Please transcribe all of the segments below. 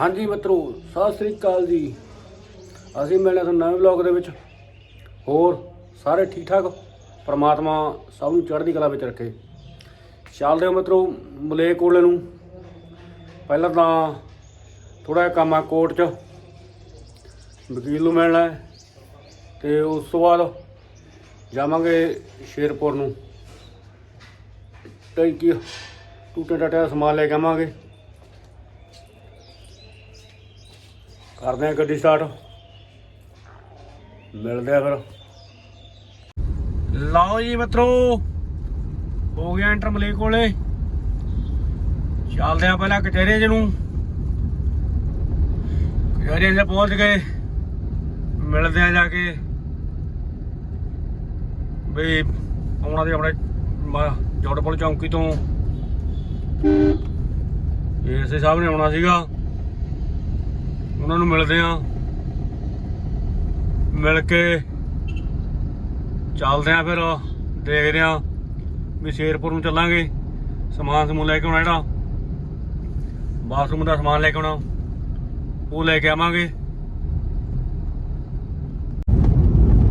ਹਾਂਜੀ ਮਿੱਤਰੋ, ਸਤਿ ਸ੍ਰੀ ਅਕਾਲ ਜੀ। ਅਸੀਂ ਮਿਲਦੇ ਤੁਹਾਨੂੰ ਨਵੇਂ ਵਲੌਗ ਦੇ ਵਿੱਚ। ਹੋਰ, ਸਾਰੇ ਠੀਕ ਠਾਕ ਪਰਮਾਤਮਾ ਸਭ ਨੂੰ ਚੜ੍ਹਦੀ ਕਲਾ ਵਿੱਚ ਰੱਖੇ। ਚੱਲਦੇ ਹਾਂ ਮਿੱਤਰੋ ਮਲੇਕੋਲੇ ਨੂੰ। ਪਹਿਲਾਂ ਤਾਂ ਥੋੜਾ ਜਿਹਾ ਕੰਮ ਆ ਕੋਰਟ 'ਚ। ਵਕੀਲ ਨੂੰ ਮਿਲਣਾ ਹੈ ਤੇ ਉਸ ਤੋਂ ਬਾਅਦ ਜਾਵਾਂਗੇ ਸ਼ੇਰਪੁਰ ਨੂੰ। ਤੇ ਟੂਟੇ ਟਾਟੇ ਦਾ ਸਮਾਨ ਲੈ ਕੇ ਆਵਾਂਗੇ। ਕਰਦੇ ਆ ਗੱਡੀ ਸਟਾਰਟ ਮਿਲਦੇ ਆ ਫਿਰ। ਲਓ ਜੀ ਮਿੱਤਰੋ, ਹੋ ਗਿਆ ਐਂਟਰ ਮਲੇ ਕੋਲੇ। ਚੱਲਦੇ ਆ ਪਹਿਲਾਂ ਕਚਹਿਰੀ ਚ ਨੂੰ। ਕਚਹਿਰੀ 'ਚ ਪਹੁੰਚ ਗਏ। ਮਿਲਦੇ ਆ ਜਾ ਕੇ। ਵੀ ਆਉਣਾ ਦੇ ਆਪਣੇ ਜੋੜਪੁਰ ਚੌਂਕੀ ਤੋਂ। ਏਸੇ ਸਾਹਿਬ ਨੇ ਆਉਣਾ ਸੀਗਾ। ਉਹਨਾਂ ਨੂੰ ਮਿਲਦੇ ਆ ਮਿਲ ਕੇ ਚੱਲਦੇ ਆ ਫਿਰ, ਦੇਖਦੇ ਆ ਵੀ ਸ਼ੇਰਪੁਰ ਨੂੰ ਚੱਲਾਂਗੇ। ਸਮਾਨ ਸਮੂਨ ਲੈ ਕੇ ਆਉਣਾ ਜਿਹੜਾ। ਬਾਥਰੂਮ ਦਾ ਸਮਾਨ ਲੈ ਕੇ ਆਉਣਾ। ਉਹ ਲੈ ਕੇ ਆਵਾਂਗੇ।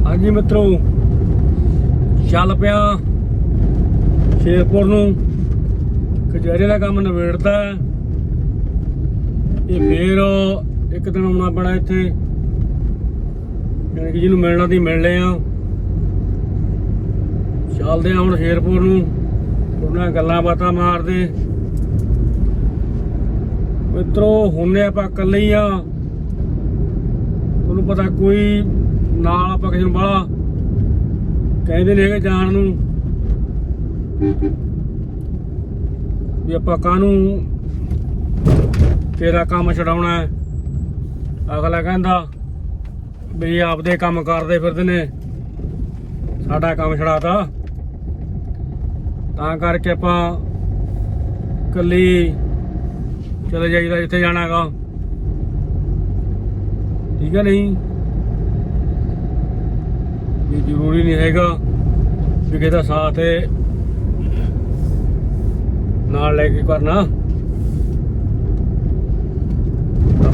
ਹਾਂਜੀ ਮਿੱਤਰੋ, ਚੱਲ ਪਿਆ ਸ਼ੇਰਪੁਰ ਨੂੰ। ਕਚਹਿਰੀ ਦਾ ਕੰਮ ਨਿਬੇੜਦਾ ਹੈ। ਇਹ ਫੇਰ ਇੱਕ ਦਿਨ ਆਉਣਾ ਪੈਣਾ ਇੱਥੇ। ਯਾਨੀ ਕਿ ਜਿਹਨੂੰ ਮਿਲਣਾ ਦੀ ਮਿਲਣੇ ਆ। ਚੱਲਦੇ ਆ ਹੁਣ ਸ਼ੇਰਪੁਰ ਨੂੰ। ਉਹਨਾਂ ਗੱਲਾਂ ਬਾਤਾਂ ਮਾਰਦੇ। ਮਿੱਤਰੋ ਹੁੰਨੇ ਆਪਾਂ ਇਕੱਲੇ ਹੀ ਆ। ਤੁਹਾਨੂੰ ਪਤਾ ਕੋਈ ਨਾਲ ਆਪਾਂ ਕਿਸੇ ਨੂੰ ਬਾਹਲਾ ਕਹਿੰਦੇ ਨਹੀਂ ਹੈਗੇ ਜਾਣ ਨੂੰ। ਵੀ ਆਪਾਂ ਕਾਹਨੂੰ ਤੇਰਾ ਕੰਮ ਛਡਾਉਣਾ ਹੈ? ਅਗਲਾ ਕਹਿੰਦਾ ਵੀ ਆਪਦੇ ਕੰਮ ਕਰਦੇ ਫਿਰਦੇ ਨੇ। ਸਾਡਾ ਕੰਮ ਛਡਾਤਾ। ਤਾਂ ਕਰਕੇ ਆਪਾਂ ਕੱਲੀ ਚਲੇ ਜਾਈਦਾ ਜਿੱਥੇ ਜਾਣਾਗਾ ਠੀਕ ਹੈ ਨਹੀਂ? ਵੀ ਜ਼ਰੂਰੀ ਨਹੀਂ ਹੈਗਾ ਵੀ ਕਿਸੇ ਦਾ ਸਾਥ ਹੈ ਨਾਲ ਲੈ ਕੇ ਕਰਨਾ।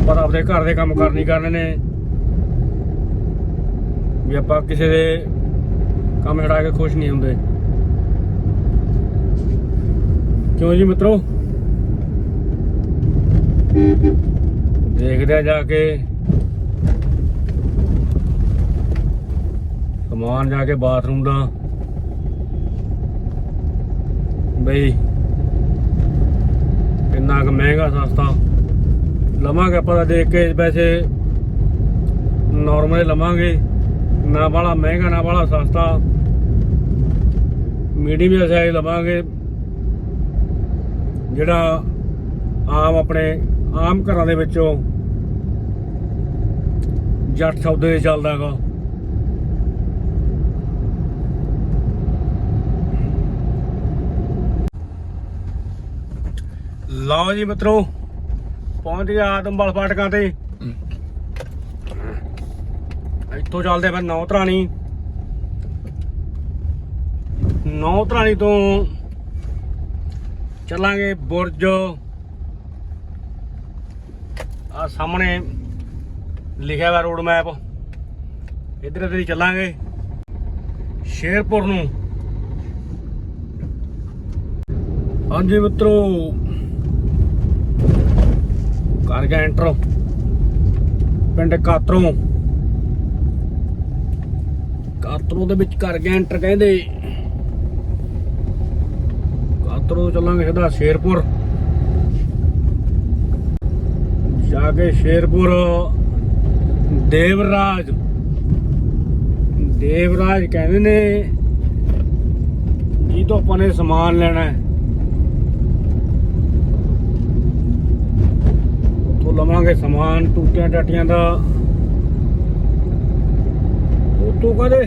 ਆਪਾਂ ਆਪਦੇ ਘਰ ਦੇ ਕੰਮ ਕਰਨੀ ਕਰਨੇ ਨੇ। ਵੀ ਆਪਾਂ ਕਿਸੇ ਦੇ ਕੰਮ ਛੜਾ ਕੇ ਖੁਸ਼ ਨਹੀਂ ਹੁੰਦੇ। ਕਿਉਂ ਜੀ ਮਿੱਤਰੋ? ਦੇਖਦੇ ਆ ਜਾ ਕੇ। ਸਮਾਨ ਜਾ ਕੇ ਬਾਥਰੂਮ ਦਾ। ਬਈ, ਕਿੰਨਾ ਕੁ ਮਹਿੰਗਾ ਸਸਤਾ। ਲਵਾਂਗੇ ਆਪਾਂ ਤਾਂ ਦੇਖ ਕੇ ਵੈਸੇ ਨਾਰਮਲ ਲਵਾਂਗੇ। ਨਾ ਬਾਲਾ ਮਹਿੰਗਾ, ਨਾ ਬਾਲਾ ਸਸਤਾ। ਮੀਡੀਅਮ ਸਾਈਜ਼ ਲਵਾਂਗੇ। ਜਿਹੜਾ ਆਮ ਆਪਣੇ, ਆਮ ਘਰਾਂ ਦੇ ਵਿੱਚੋਂ ਜੱਟ ਸੌਦੇ ਚੱਲਦਾ ਹੈਗਾ। ਲਓ ਜੀ ਮਿੱਤਰੋ ਪਹੁੰਚ ਗਿਆ ਆਦਮਵਾਲ ਫਾਟਕਾਂ ਤੇ। ਇੱਥੋਂ ਚੱਲਦੇ ਫਿਰ ਨੌ ਤਰਾਣੀ ਨੌ ਤਰਾਣੀ ਤੋਂ ਚੱਲਾਂਗੇ ਬੁਰਜ। ਆ ਸਾਹਮਣੇ ਲਿਖਿਆ ਹੋਇਆ ਰੋਡ ਮੈਪ ਇਧਰ ਇਧਰ ਹੀ ਚੱਲਾਂਗੇ। ਸ਼ੇਰਪੁਰ ਨੂੰ। ਹਾਂਜੀ ਮਿੱਤਰੋ ਕਰ ਗਿਆ ਐਂਟਰ ਪਿੰਡ ਕਾਤਰੋਂ। ਕਾਤਰੋਂ ਦੇ ਵਿੱਚ ਕਰ ਗਿਆ ਐਂਟਰ ਕਹਿੰਦੇ। ਕਾਤਰੋਂ ਚੱਲਾਂਗੇ ਸਿੱਧਾ ਸ਼ੇਰਪੁਰ। ਜਾ ਕੇ ਸ਼ੇਰਪੁਰ। ਦੇਵਰਾਜ। ਦੇਵਰਾਜ ਕਹਿੰਦੇ ਨੇ ਜੀ ਤੋਂ ਆਪਾਂ ਨੇ ਸਮਾਨ ਲੈਣਾ ਹੈ ਉੱਥੋਂ ਲਵਾਂਗੇ ਸਮਾਨ, ਟੂਟੀਆਂ ਟਾਟੀਆਂ ਦਾ। ਉੱਥੋਂ ਕਹਿੰਦੇ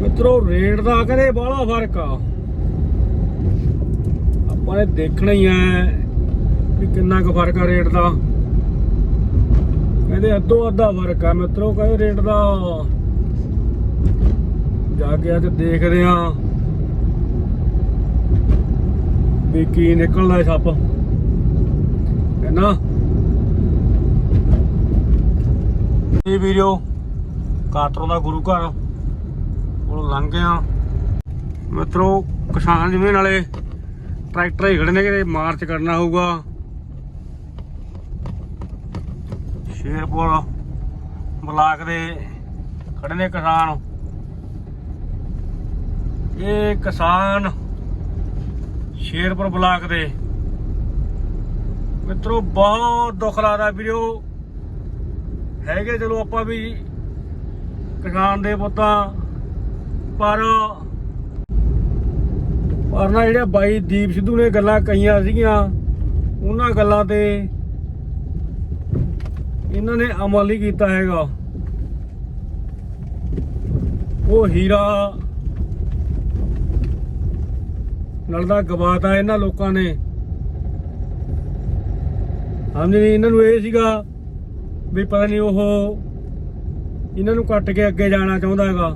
ਮਿੱਤਰੋ, ਰੇਟ ਦਾ ਕਦੇ ਬਾਹਲਾ ਫ਼ਰਕ ਆ। ਆਪਾਂ ਨੇ ਦੇਖਣਾ ਹੀ ਐ ਵੀ ਕਿੰਨਾ ਕੁ ਫ਼ਰਕ ਆ ਰੇਟ ਦਾ। ਕਹਿੰਦੇ ਅੱਧੋ ਅੱਧਾ ਫ਼ਰਕ ਆ ਮਿੱਤਰੋ, ਕਹਿੰਦੇ ਰੇਟ ਦਾ। ਜਾ ਕੇ ਅੱਜ ਦੇਖਦੇ ਆ ਵੀ ਕੀ ਨਿਕਲਦਾ ਇਹ ਸੱਪ। ਕਹਿੰਦਾ ਨਾ ਇਹ ਵੀਡੀਓ ਕਾਟਰੋਂ ਦਾ ਗੁਰੂ ਘਰ ਕੋਲ ਲੰਘ ਗਿਆ। ਮਿੱਤਰੋ, ਕਿਸਾਨ ਜਿਵੇਂ ਨਾਲੇ ਟਰੈਕਟਰ ਹੀ ਖੜੇ ਨੇ ਕਿ ਮਾਰਚ ਕਰਨਾ ਹੋਊਗਾ। ਸ਼ੇਰਪੁਰ ਬਲਾਕ ਦੇ ਖੜੇ ਨੇ ਕਿਸਾਨ। ਇਹ ਕਿਸਾਨ ਸ਼ੇਰਪੁਰ ਬਲਾਕ ਦੇ। ਮਿੱਤਰੋ, ਬਹੁਤ ਦੁੱਖ ਲੱਗਦਾ ਵੀਡੀਓ ਹੈਗੇ ਚਲੋ ਆਪਾਂ ਵੀ ਕਿਸਾਨ ਦੇ ਪੁੱਤਾਂ, ਪਰ ਪਰ ਨਾ ਜਿਹੜੇ ਬਾਈ ਦੀਪ ਸਿੱਧੂ ਨੇ ਗੱਲਾਂ ਕਹੀਆਂ ਸੀਗੀਆਂ, ਉਹਨਾਂ ਗੱਲਾਂ ਤੇ ਇਹਨਾਂ ਨੇ ਅਮਲ ਹੀ ਕੀਤਾ ਹੈਗਾ। ਉਹ ਹੀਰਾ ਨਲਦਾ ਗਵਾਤਾ ਇਹਨਾਂ ਲੋਕਾਂ ਨੇ। ਸਮਝ ਨਹੀਂ ਇਹਨਾਂ ਨੂੰ ਇਹ ਸੀਗਾ ਵੀ ਪਤਾ ਨਹੀਂ ਉਹ ਇਹਨਾਂ ਨੂੰ ਕੱਟ ਕੇ ਅੱਗੇ ਜਾਣਾ ਚਾਹੁੰਦਾ ਹੈਗਾ।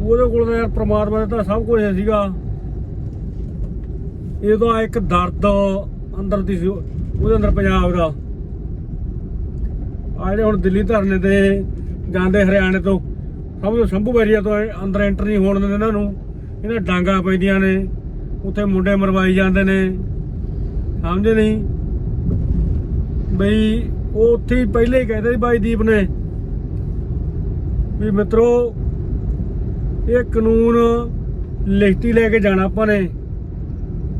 ਉਹਦੇ ਕੋਲ ਤਾਂ ਯਾਰ ਪ੍ਰਮਾਤਮਾ ਦਾ ਤਾਂ ਸਭ ਕੁਝ ਸੀਗਾ। ਇਹਦਾ ਇੱਕ ਦਰਦ ਅੰਦਰ ਦੀ ਸੀ, ਉਹਦੇ ਅੰਦਰ ਪੰਜਾਬ ਦਾ। ਆ ਜਿਹੜੇ ਹੁਣ ਦਿੱਲੀ ਧਰਨੇ ਤੇ ਜਾਂਦੇ ਹਰਿਆਣੇ ਤੋਂ, ਸਭ ਸ਼ੰਭੂ ਏਰੀਆ ਤੋਂ ਅੰਦਰ ਐਂਟਰ ਨਹੀਂ ਹੋਣ ਦਿੰਦੇ ਇਹਨਾਂ ਨੂੰ। ਇਹਨਾਂ ਡਾਂਗਾ ਪੈਂਦੀਆਂ ਨੇ, ਉੱਥੇ ਮੁੰਡੇ ਮਰਵਾਈ ਜਾਂਦੇ ਨੇ। ਸਮਝੇ ਨਹੀਂ? ਬਈ ਉਹ ਉੱਥੇ ਹੀ ਪਹਿਲੇ ਹੀ ਕਹਿੰਦੇ ਸੀ ਬਾਈ ਦੀਪ ਨੇ ਵੀ ਮਿੱਤਰੋ, ਇਹ ਕਾਨੂੰਨ ਲਿਖਤੀ ਲੈ ਕੇ ਜਾਣਾ ਆਪਾਂ ਨੇ।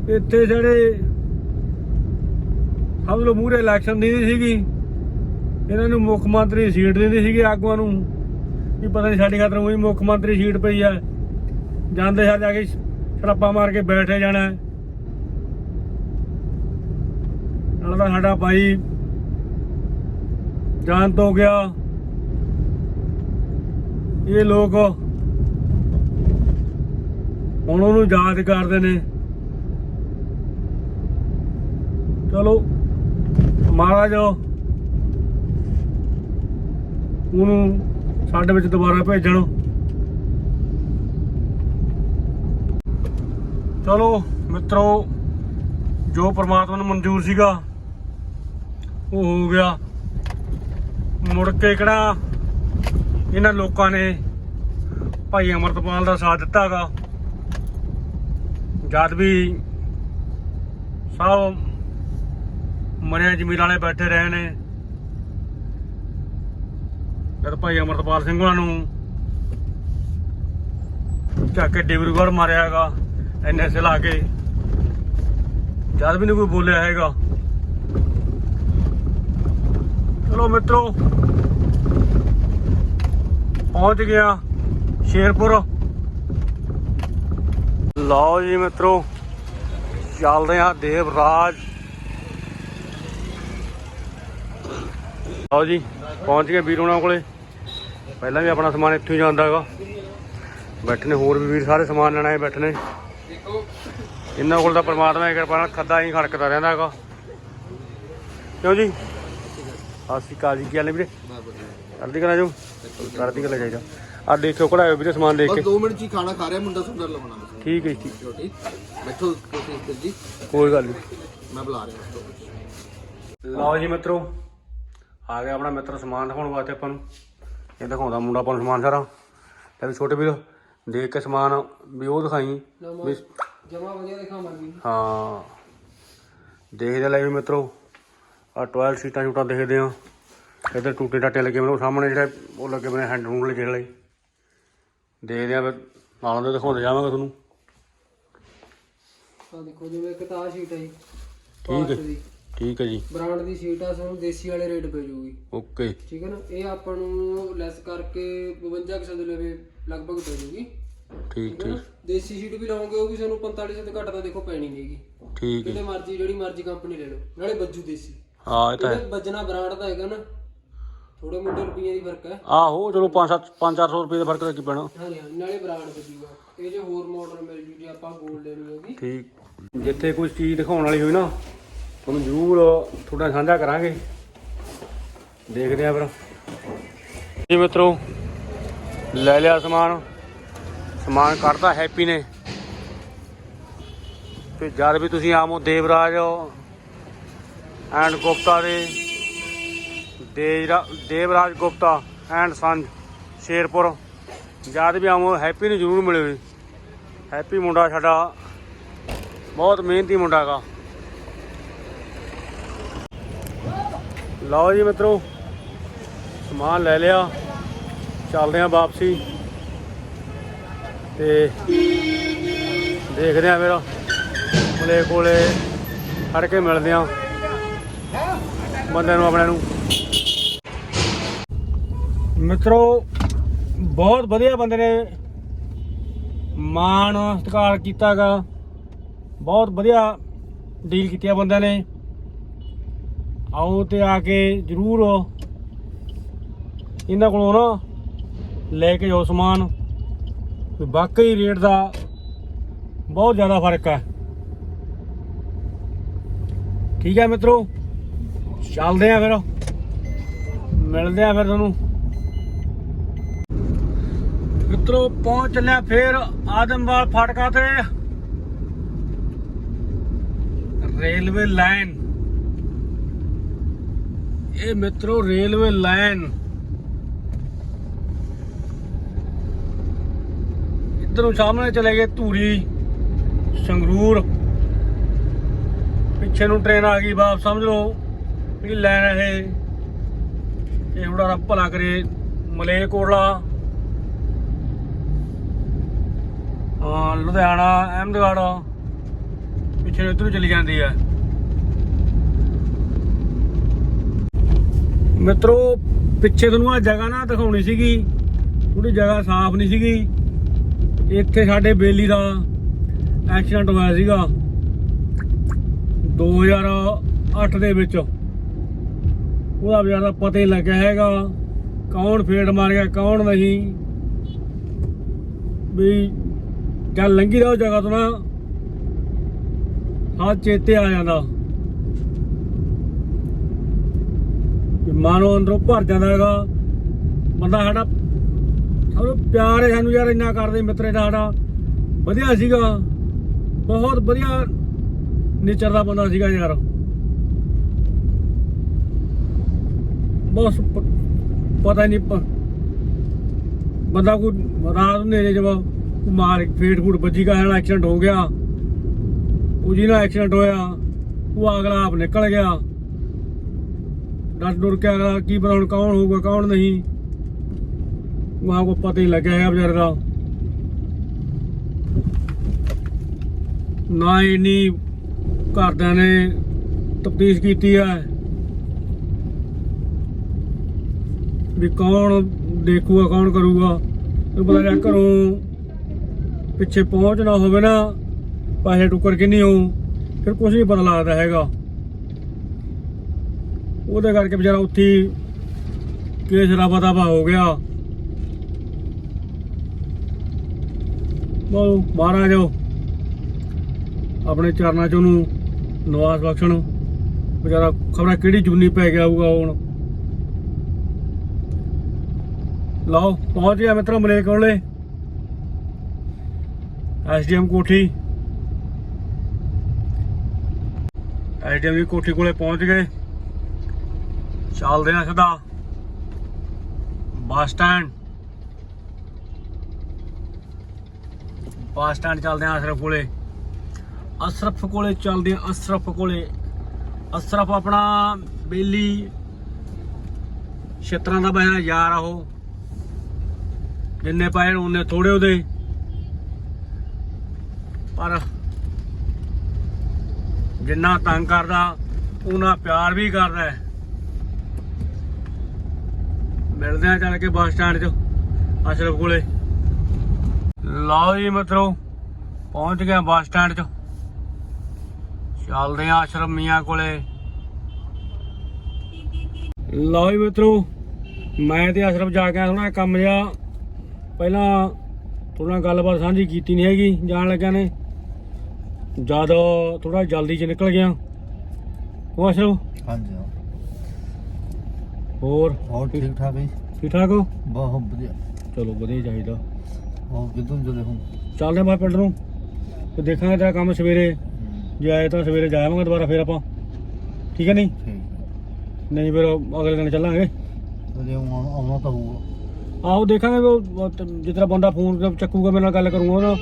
ਇੱਥੇ ਜਿਹੜੇ ਸਭ ਤੋਂ ਮੂਹਰੇ ਇਲੈਕਸ਼ਨ ਨਹੀਂ ਸੀਗੀ। ਇਹਨਾਂ ਨੂੰ ਮੁੱਖ ਮੰਤਰੀ ਸੀਟ ਦਿੰਦੀ ਸੀਗੀ ਆਗੂਆਂ ਨੂੰ। ਵੀ ਪਤਾ ਨਹੀਂ ਸਾਡੀ ਖਾਤਰ ਉਹੀ ਮੁੱਖ ਮੰਤਰੀ ਸੀਟ ਪਈ ਆ। ਜਾਂਦੇ ਸਾਰ ਜਾ ਕੇ ਛੜਾਪਾ ਮਾਰ ਕੇ ਬੈਠੇ ਜਾਣਾ। ਨਾਲ ਤਾਂ ਸਾਡਾ ਭਾਈ ਜਾਨ ਤੋਂ ਗਿਆ। ਇਹ ਲੋਕ ਹੁਣ ਉਹਨੂੰ ਯਾਦ ਕਰਦੇ ਨੇ। ਚਲੋ, ਮਹਾਰਾਜ ਉਹਨੂੰ ਸਾਡੇ ਵਿੱਚ ਦੁਬਾਰਾ ਭੇਜਣ। ਚਲੋ, ਮਿੱਤਰੋ, ਜੋ ਪਰਮਾਤਮਾ ਨੂੰ ਮਨਜ਼ੂਰ ਸੀਗਾ, ਉਹ ਹੋ ਗਿਆ। ਮੁੜ ਕੇ ਕਿਹੜਾ ਇਹਨਾਂ ਲੋਕਾਂ ਨੇ ਭਾਈ ਅਮਰਤਪਾਲ ਦਾ ਸਾਥ ਦਿੱਤਾਗਾ। ਜਦ ਵੀ ਸਭ ਮਰਿਆ ਜ਼ਮੀਰ ਵਾਲੇ ਬੈਠੇ ਰਹੇ ਨੇ, ਜਦ ਭਾਈ ਅਮਰਤਪਾਲ ਸਿੰਘ ਉਹਨਾਂ ਨੂੰ ਚੱਕ ਕੇ ਡਿਬਰੂਗੜ੍ਹ ਮਾਰਿਆ ਹੈਗਾ ਐਨਐਸਏ ਲਾ ਕੇ, ਜਦ ਵੀ ਨਹੀਂ ਕੋਈ ਬੋਲਿਆ ਹੈਗਾ। ਚਲੋ ਮਿੱਤਰੋ। ਪਹੁੰਚ ਗਿਆ ਸ਼ੇਰਪੁਰ। ਲਓ ਜੀ ਮਿੱਤਰੋ, ਚੱਲਦੇ ਆ ਦੇਵਰਾਜ। ਲਓ ਜੀ, ਪਹੁੰਚ ਗਏ ਵੀਰ ਉਹਨਾਂ ਕੋਲੇ। ਪਹਿਲਾਂ ਵੀ ਆਪਣਾ ਸਮਾਨ ਇੱਥੋਂ ਹੀ ਜਾਂਦਾ ਹੈਗਾ। ਬੈਠੇ ਨੇ ਹੋਰ ਵੀ ਵੀਰ ਸਾਰੇ ਸਮਾਨ ਲੈਣਾ ਹੈ ਬੈਠੇ ਨੇ। ਇਹਨਾਂ ਕੋਲ ਤਾਂ ਪਰਮਾਤਮਾ ਦੀ ਕਿਰਪਾ ਨਾਲ ਖੱਦਾ ਹੀ ਖੜਕਦਾ ਰਹਿੰਦਾ ਹੈਗਾ। ਕਿਉਂ ਜੀ? ਸਤਿ ਸ਼੍ਰੀ ਅਕਾਲ ਜੀ ਕੀ ਹਾਲ ਨੇ ਵੀਰੇ? ਕਰਦੀ ਕਰਾ ਜੋ ਕਰਦੀ ਕਰਾ ਚਾਹੀਦਾ ਆ ਦੇਖਿਓ ਕਢਾਇਓ ਵੀਰੇ ਸਮਾਨ ਦੇਖ ਬਸ ਕੇ। 2 ਮਿੰਟ ਚ ਹੀ ਖਾਣਾ ਖਾ ਰਿਹਾ ਮੁੰਡਾ ਸੁੰਦਰ ਲਵਾਉਣਾ ਬਸ। ਠੀਕ ਹੈ ਜੀ, ਬੈਠੋ ਤੁਸੀਂ ਜੀ। ਕੋਈ ਗੱਲ ਨਹੀਂ। ਮੈਂ ਬੁਲਾ ਰਿਹਾ ਲਓ ਜੀ ਮਿੱਤਰੋ ਆ ਗਿਆ ਆਪਣਾ ਮਿੱਤਰ ਸਮਾਨ ਦਿਖਾਉਣ ਵਾਸਤੇ ਆਪਾਂ ਨੂੰ। ਇਹ ਦਿਖਾਉਂਦਾ ਮੁੰਡਾ ਆਪਾਂ ਨੂੰ ਸਮਾਨ ਸਾਰਾ। ਤੇ ਵੀ ਛੋਟੇ ਵੀਰ ਦੇਖ ਕੇ ਸਮਾਨ ਵੀ ਉਹ ਦਿਖਾਈ। ਵੀ ਜਮਾ ਵਧੀਆ ਦਿਖਾਵਾਂਗੇ। ਹਾਂ। ਦੇਖਦੇ ਲੈ ਵੀ ਮਿੱਤਰੋ। ਆ ਟਾਇਲਟ ਸੀਟਾਂ ਛੂਟਾਂ ਦੇਖਦੇ ਆ ਇੱਧਰ ਟੂਟੇ ਟਾਟੇ ਲੱਗੇ ਮੈਨੂੰ ਸਾਹਮਣੇ ਜਿਹੜੇ ਉਹ ਲੱਗੇ ਬਣੇ ਹੈਂਡ ਰੂਲ ਲੱਗੇ ਵਾਲੇ। ਦੇਖਦੇ ਆ ਨਾਲੋਂ ਦੇ ਦਿਖਾਉਂਦੇ ਜਾਵਾਂਗੇ ਤੁਹਾਨੂੰ। ਆ ਦੇਖੋ ਜਿਵੇਂ ਇੱਕ ਤਾਂ ਆਹ ਸ਼ੀਟ ਹੈ ਜੀ। ਠੀਕ ਹੈ। ਠੀਕ ਜੀ। ਬ੍ਰਾਂਡ ਦੀ ਸ਼ੀਟ ਆ ਸਾਨੂੰ ਦੇਸੀ ਵਾਲੇ ਰੇਟ ਪੈ ਜਾਊਗੀ। ਓਕੇ। ਠੀਕ ਹੈ ਨਾ? ਇਹ ਆਪਾਂ ਨੂੰ ਲੈਸ ਕਰਕੇ 52 ਦੇ ਲਵੇ ਲਗਭਗ ਪੈ ਜਾਊਗੀ। ਠੀਕ ਠੀਕ ਦੇਸੀ ਸ਼ੀਟ ਵੀ ਲਾਉਂਗੇ ਉਹ ਵੀ ਸਾਨੂੰ 4500 ਤੋਂ ਘੱਟ ਤਾਂ ਦੇਖੋ ਪੈਣੀ ਨਹੀਂਗੀ ਠੀਕ ਹੈ ਕਿਤੇ ਮਰਜ਼ੀ ਜਿਹੜੀ ਮਰਜ਼ੀ ਕੰਪਨੀ ਲੈ ਲਓ। ਨਾਲੇ ਬੱਜੂ ਦੇਸੀ। ਹਾਂ ਇਹ ਤਾਂ ਹੈ। ਵੱਜਣਾ ਬ੍ਰਾਂਡ ਦਾ ਹੈਗਾ ਨਾ। ਥੋੜੇ ਮੋਟੇ ਰੁਪਈਏ ਦੀ ਫ਼ਰਕ ਹੈ। ਆਹੋ ਚਲੋ 5-7 5-400 ਰੁਪਏ ਦਾ ਫ਼ਰਕ ਤਾਂ ਕੀ ਪੈਣਾ। ਹਾਂਜੀ ਹਾਂ ਨਾਲੇ ਬ੍ਰਾਂਡ ਵੱਜੂਗਾ। ਇਹ ਜੇ ਹੋਰ ਮਾਡਲ ਮਿਲ ਜੂ ਜੇ ਆਪਾਂ ਗੋਲਡ ਲੈਣੀ ਹੋਗੀ ਠੀਕ। ਜਿੱਥੇ ਕੋਈ ਚੀਜ਼ ਦਿਖਾਉਣ ਵਾਲੀ ਹੋਈ ਨਾ ਤੁਹਾਨੂੰ ਜ਼ਰੂਰ ਤੁਹਾਡਾ ਸਾਂਝਾ ਕਰਾਂਗੇ। ਦੇਖਦੇ ਆ ਫਿਰ। ਜੀ ਮਿੱਤਰੋ ਲੈ ਲਿਆ ਸਮਾਨ। ਸਮਾਨ ਕੱਢਤਾ ਹੈਪੀ ਨੇ। ਤੇ ਜਦ ਵੀ ਤੁਸੀਂ ਆਮੋ ਦੇਵਰਾਜ ਐਂਡ ਗੁਪਤਾ ਦੇ ਦੇਜਰਾ ਦੇਵਰਾਜ ਗੁਪਤਾ ਐਂਡ ਸੰਜ ਸ਼ੇਰਪੁਰ। ਜਦ ਵੀ ਆਵੋ ਹੈਪੀ ਨੂੰ ਜ਼ਰੂਰ ਮਿਲਿਓ ਜੀ। ਹੈਪੀ ਮੁੰਡਾ ਸਾਡਾ, ਬਹੁਤ ਮਿਹਨਤੀ ਮੁੰਡਾ ਹੈਗਾ। ਲਓ ਜੀ ਮਿੱਤਰੋ, ਸਮਾਨ ਲੈ ਲਿਆ। ਚੱਲਦੇ ਆਂ ਵਾਪਸੀ। ਤੇ ਦੇਖਦੇ ਆਂ ਮੇਰਾ ਕੋਲੇ ਕੋਲੇ ਖੜ ਕੇ ਮਿਲਦੇ ਆਂ ਬੰਦੇ ਨੂੰ ਆਪਣੇ ਨੂੰ। ਮਿੱਤਰੋ, ਬਹੁਤ ਵਧੀਆ ਬੰਦੇ ਨੇ ਮਾਣ ਸਤਿਕਾਰ ਕੀਤਾਗਾ। ਬਹੁਤ ਵਧੀਆ ਡੀਲ ਕੀਤੀ ਆ ਬੰਦਿਆਂ ਨੇ। ਆਓ ਤੇ ਆ ਕੇ ਜ਼ਰੂਰ ਇਹਨਾਂ ਕੋਲੋਂ ਨਾ ਲੈ ਕੇ ਜਾਓ ਸਮਾਨ। ਵਾਕਈ ਰੇਟ ਦਾ ਬਹੁਤ ਜ਼ਿਆਦਾ ਫ਼ਰਕ ਹੈ। ਠੀਕ ਹੈ ਮਿੱਤਰੋ ਚੱਲਦੇ ਆ ਫਿਰ। ਮਿਲਦੇ ਆ ਫਿਰ ਤੁਹਾਨੂੰ। ਮਿੱਤਰੋ, ਪਹੁੰਚ ਚੱਲਿਆ ਫਿਰ ਆਦਮਵਾਲ ਫਾਟਕਾ ਤੇ। Railway line. ਇਹ ਮਿੱਤਰੋ, ਰੇਲਵੇ ਲਾਈਨ। ਇੱਧਰੋਂ ਸਾਹਮਣੇ ਚਲੇ ਗਏ ਧੂਰੀ, ਸੰਗਰੂਰ। ਪਿੱਛੇ ਨੂੰ ਟ੍ਰੇਨ ਆ ਗਈ ਵਾਪਸ ਸਮਝ ਲਓ। ਜਿਹੜੀ ਲਾਈਨ ਹੈ ਇਹ ਇਹ ਰੱਬ ਭਲਾ ਕਰੇ। ਮਲੇਰਕੋਟਲਾ ਹਾਂ, ਲੁਧਿਆਣਾ, ਅਹਿਮਦਗੜ੍ਹ। ਪਿੱਛੇ ਨੂੰ ਚਲੀ ਜਾਂਦੀ ਹੈ ਮਿੱਤਰੋ, ਪਿੱਛੇ ਤੁਹਾਨੂੰ ਆ ਜਗ੍ਹਾ ਨਾ ਦਿਖਾਉਣੀ ਸੀਗੀ। ਥੋੜੀ ਜਗ੍ਹਾ ਸਾਫ਼ ਨਹੀਂ ਸੀਗੀ। ਇੱਥੇ ਸਾਡੇ ਬੇਲੀ ਦਾ ਐਕਸੀਡੈਂਟ ਹੋਇਆ ਸੀਗਾ। 2008 ਦੇ ਵਿੱਚ। ਉਹਦਾ ਵਿਚਾਰ ਪਤਾ ਹੀ ਲੱਗਿਆ ਹੈਗਾ। ਕੌਣ ਫੇੜ ਮਾਰ ਗਿਆ ਕੌਣ ਨਹੀਂ। ਵੀ ਚੱਲ ਲੰਗੀ ਦਾ ਉਹ ਜਗ੍ਹਾ ਤੋਂ ਨਾ। ਹਾਂ ਚੇਤੇ ਆ ਜਾਂਦਾ। ਵੀ ਮਾਨੋ ਅੰਦਰੋਂ ਭਰ ਜਾਂਦਾ ਹੈਗਾ। ਬੰਦਾ ਸਾਡਾ ਸਾਨੂੰ ਪਿਆਰ ਹੈ, ਸਾਨੂੰ ਯਾਰ ਇੰਨਾ ਕਰਦੇ ਮਿੱਤਰੇ ਦਾ ਸਾਡਾ। ਵਧੀਆ ਸੀਗਾ। ਬਹੁਤ ਵਧੀਆ ਨੇਚਰ ਦਾ ਬੰਦਾ ਸੀਗਾ ਯਾਰ। ਬਸ ਪਤਾ ਹੀ ਨਹੀਂ ਬੰਦਾ ਕੋਈ ਰਾਤ ਨੂੰ ਨੇਰੇ ਜਵਾ ਮਾਰ ਫੇਟ ਫੂਟ ਵੱਜੀ ਕਾ ਨਾਲ ਐਕਸੀਡੈਂਟ ਹੋ ਗਿਆ, ਉਹ ਜਿਹਦਾ ਐਕਸੀਡੈਂਟ ਹੋਇਆ, ਉਹ ਅਗਲਾ ਆਪ ਨਿਕਲ ਗਿਆ। ਡਰ ਡਰ ਕੇ ਅਗਲਾ ਕੀ ਪਤਾ ਹੁਣ ਕੌਣ ਹੋਊਗਾ, ਕੌਣ ਨਹੀਂ। ਮਾਂ ਕੋ ਪਤਾ ਹੀ ਲੱਗਿਆ ਹੈ ਵਿਚਾਰੇ ਦਾ। ਨਾ ਇੰਨੀ ਘਰਦਿਆਂ ਨੇ ਤਫਤੀਸ਼ ਕੀਤੀ ਹੈ। ਵੀ ਕੌਣ ਦੇਖੂਗਾ, ਕੌਣ ਕਰੂਗਾ। ਇਹ ਪਤਾ ਨਹੀਂ ਘਰੋਂ ਪਿੱਛੇ ਪਹੁੰਚਣਾ ਹੋਵੇ ਨਾ, ਪੈਸੇ ਟੁੱਕਰ ਕਿੰਨੀ ਹੋ ਫਿਰ ਕੁਝ ਨਹੀਂ ਪਤਾ ਲੱਗਦਾ ਹੈਗਾ। ਉਹਦੇ ਕਰਕੇ ਵਿਚਾਰਾ ਉੱਥੇ ਕੇਸ ਰਫਾ ਦਫਾ ਹੋ ਗਿਆ। ਬੋ ਮਹਾਰਾਜ ਆਪਣੇ ਚਰਨਾਂ 'ਚ ਉਹਨੂੰ ਨਵਾਜ਼ ਬਖਸ਼ਣ। ਵਿਚਾਰਾ ਖਬਰਾਂ ਕਿਹੜੀ ਜੁਨੀ ਪੈ ਗਿਆ ਹੋਊਗਾ ਹੁਣ? ਲਓ, ਪਹੁੰਚ ਗਿਆ ਮਿੱਤਰੋ ਮਲੇਕ ਕੋਲੇ ਐਸਡੀਐਮ ਕੋਠੀ। ਐਸਡੀਐਮ ਦੀ ਕੋਠੀ ਕੋਲੇ ਪਹੁੰਚ ਗਏ। ਚੱਲਦੇ ਆ ਸਿੱਧਾ। Bus stand. ਬੱਸ ਸਟੈਂਡ ਚੱਲਦੇ ਆ ਅਸ਼ਰਫ ਕੋਲੇ। ਅਸ਼ਰਫ ਕੋਲੇ ਚੱਲਦੇ ਆ ਅਸ਼ਰਫ ਕੋਲੇ। ਅਸ਼ਰਫ ਆਪਣਾ ਬੇਲੀ ਛੇਤਰਾਂ ਦਾ ਬਾਇਆ ਯਾਰ ਆ ਉਹ। ਜਿੰਨੇ ਪਾਏ ਉਹਨੇ ਥੋੜੇ ਉਹਦੇ। ਪਰ ਜਿੰਨਾ ਤੰਗ ਕਰਦਾ, ਉਹਨਾਂ ਪਿਆਰ ਵੀ ਕਰਦਾ ਮਿਲਦੇ ਆ ਚੱਲ ਕੇ ਬੱਸ ਸਟੈਂਡ 'ਚ, ਅਸ਼ਰਫ ਕੋਲੇ। ਲਓ ਜੀ ਮਿੱਤਰੋ, ਪਹੁੰਚ ਗਏ ਬੱਸ ਸਟੈਂਡ 'ਚ। ਚੱਲਦੇ ਆ ਅਸ਼ਰਫ ਮੀਆਂ ਕੋਲੇ। ਲਓ ਜੀ ਮਿੱਤਰੋ, ਮੈਂ ਤੇ ਅਸ਼ਰਫ ਜਾ ਕੇ ਥੋੜਾ ਕੰਮ ਜਿਹਾ। ਪਹਿਲਾਂ ਥੋੜਾ ਗੱਲਬਾਤ ਸਾਂਝੀ ਕੀਤੀ ਨਹੀਂ ਹੈਗੀ ਜਾਣ ਲੱਗਿਆ ਨੇ। ਜਦ ਥੋੜਾ ਜਲਦੀ ਚ ਨਿਕਲ ਗਿਆ। ਉਹ ਅਸ਼ਰਫ ਹਾਂਜੀ। ਹੋਰ? ਹੋਰ ਠੀਕ ਠਾਕ ਹੈ ਠੀਕ ਠਾਕ ਹੋ? ਬਹੁਤ ਵਧੀਆ। ਚਲੋ ਵਧੀਆ ਹੀ ਚਾਹੀਦਾ। ਹੋਰ ਕਿਦੋਂ ਜਦੇ ਹੁਣ? ਚੱਲਦੇ ਆਪਾਂ ਪਿੰਡ ਨੂੰ। ਤੇ ਦੇਖਾਂਗੇ ਤੇਰਾ ਕੰਮ ਸਵੇਰੇ। ਜੇ ਆਏ ਤਾਂ ਸਵੇਰੇ ਜਾਵਾਂਗੇ ਦੁਬਾਰਾ ਫਿਰ ਆਪਾਂ। ਠੀਕ ਹੈ ਨਹੀਂ? ਠੀਕ ਨਹੀਂ ਫਿਰ ਅਗਲੇ ਦਿਨ ਚੱਲਾਂਗੇ। ਆਉਣਾ ਆਉਣਾ ਤਾਂ ਹੋਊਗਾ। ਆਹੋ ਦੇਖਾਂਗੇ ਵੀ ਉਹ- ਜਿੱਦਾਂ ਬੰਦਾ ਫੋਨ ਚੱਕੂਗਾ ਮੇਰੇ ਨਾਲ ਗੱਲ ਕਰੂੰਗਾ ਉਹਦਾ।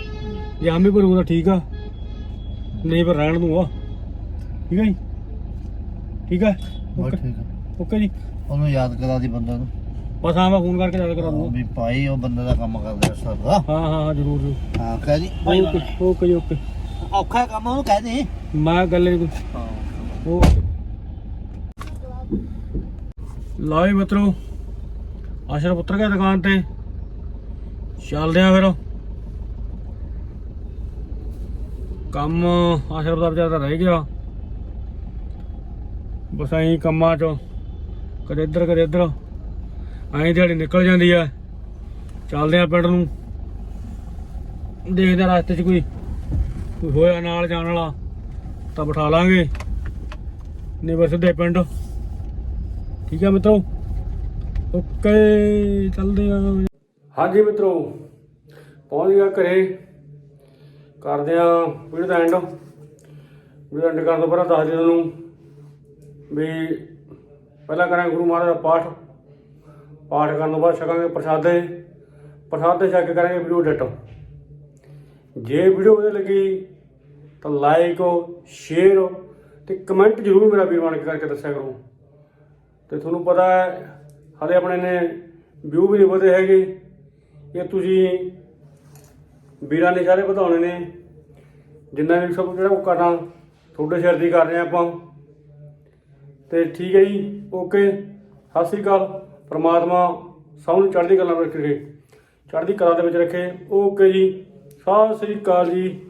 ਜੇ ਆਮੀ ਭਰੂਗਾ ਤਾਂ ਠੀਕ ਆ। ਨਹੀਂ ਫਿਰ ਰਹਿਣ ਦੂੰਗਾ। ਠੀਕ ਹੈ ਜੀ? ਠੀਕ ਹੈ ਬਸ ਓਕੇ। ਠੀਕ ਹੈ ਓਕੇ ਜੀ। ਉਹਨੂੰ ਯਾਦ ਕਰਾ ਦੀ ਬੰਦਾ ਨੂੰ। ਬਸ ਹਾਂ ਮੈਂ ਫੋਨ ਕਰਕੇ ਗੱਲ ਕਰਾ ਦੂੰਗਾ। ਵੀ ਭਾਈ ਉਹ ਬੰਦੇ ਦਾ ਕੰਮ ਕਰਦਾ ਸਭ ਦਾ। ਹਾਂ ਹਾਂ ਹਾਂ ਜ਼ਰੂਰ ਜ਼ਰੂਰ। ਹਾਂ ਕਹਿ ਦੀ। ਓਕੇ ਓਕੇ ਜੀ ਓਕੇ। ਔਖਾ ਕੰਮ ਉਹਨੂੰ ਕਹਿ ਦੇ। ਮੈਂ ਗੱਲ ਨਹੀਂ ਕੋਈ। ਹਾਂ ਓਕੇ। ਲਾਏ ਮਿੱਤਰੋ ਆਸ਼ਰ ਪੁੱਤਰ ਗਿਆ ਦੁਕਾਨ ਤੇ। ਚੱਲਦੇ ਆ ਫਿਰ। ਕੰਮ ਆਸ਼ਰ ਦਾ ਵਿਚਾਰਾ ਰਹਿ ਗਿਆ। ਬਸ ਐਂ ਕੰਮਾਂ ਚੋਂ ਕਦੇ ਇੱਧਰ ਕਦੇ ਇੱਧਰ। ਐਂ ਦਿਹਾੜੀ ਨਿਕਲ ਜਾਂਦੀ ਆ। ਚੱਲਦੇ ਆ ਪਿੰਡ ਨੂੰ। ਦੇਖਦੇ ਆ ਰਸਤੇ 'ਚ ਕੋਈ ਕੋਈ ਹੋਇਆ ਨਾਲ ਜਾਣ ਵਾਲਾ ਤਾਂ ਬਿਠਾ ਲਾਂਗੇ। ਨਹੀਂ ਬਸ ਦੇ ਪਿੰਡ। ਠੀਕ ਆ ਮਿੱਤਰੋ? ਓਕੇ, ਚੱਲਦੇ ਆ। ਹਾਂਜੀ ਮਿੱਤਰੋ, ਪਹੁੰਚ ਗਿਆ ਘਰੇ। ਕਰਦੇ ਆ ਵੀਡੀਓ ਦਾ ਐਂਡ ਵੀਡੀਓ ਐਂਡ ਕਰਨ ਤੋਂ ਪਹਿਲਾਂ ਦੱਸ ਦਿਓ ਤੁਹਾਨੂੰ ਵੀ ਪਹਿਲਾਂ ਕਰਾਂਗੇ ਗੁਰੂ ਮਹਾਰਾਜ ਦਾ ਪਾਠ। ਪਾਠ ਕਰਨ ਤੋਂ ਬਾਅਦ ਛਕਾਂਗੇ ਪ੍ਰਸ਼ਾਦੇ। ਪ੍ਰਸ਼ਾਦੇ ਛਕ ਕੇ ਕਰਾਂਗੇ ਵੀਡੀਓ ਐਡਿਟ ਜੇ ਵੀਡੀਓ ਵਧੀਆ ਲੱਗੀ ਤਾਂ ਲਾਈਕ ਸ਼ੇਅਰ ਤੇ ਕਮੈਂਟ ਜ਼ਰੂਰ ਮੇਰਾ ਵੀਰ ਬਣ ਕੇ ਕਰਕੇ ਦੱਸਿਆ ਕਰੋ। ਤੇ ਤੁਹਾਨੂੰ ਪਤਾ ਹੈ ਹਾਲੇ ਆਪਣੇ ਨੇ ਵਿਊ ਵੀ ਨਹੀਂ ਵਧੇ ਹੈਗੇ। ਇਹ ਤੁਸੀਂ ਵੀਰਾਂ ਨੇ ਸਾਰੇ ਵਧਾਉਣੇ ਨੇ। ਜਿੰਨਾ ਵੀ ਸਭ ਜਿਹੜਾ ਉਹ ਕਰਨਾ ਤੁਹਾਡੇ ਸਿਰ ਦੀ ਕਰ ਰਹੇ ਹਾਂ ਆਪਾਂ। ਤੇ ਠੀਕ ਹੈ ਜੀ, ਓਕੇ। ਸਤਿ ਸ੍ਰੀ ਅਕਾਲ। ਪ੍ਰਮਾਤਮਾ ਸਭ ਨੂੰ ਚੜ੍ਹਦੀ ਕਲਾ ਵਿੱਚ ਰੱਖੇ। ਚੜ੍ਹਦੀ ਕਲਾ ਦੇ ਵਿੱਚ ਰੱਖੇ। ਓਕੇ ਜੀ। ਸਤਿ ਸ੍ਰੀ ਅਕਾਲ ਜੀ।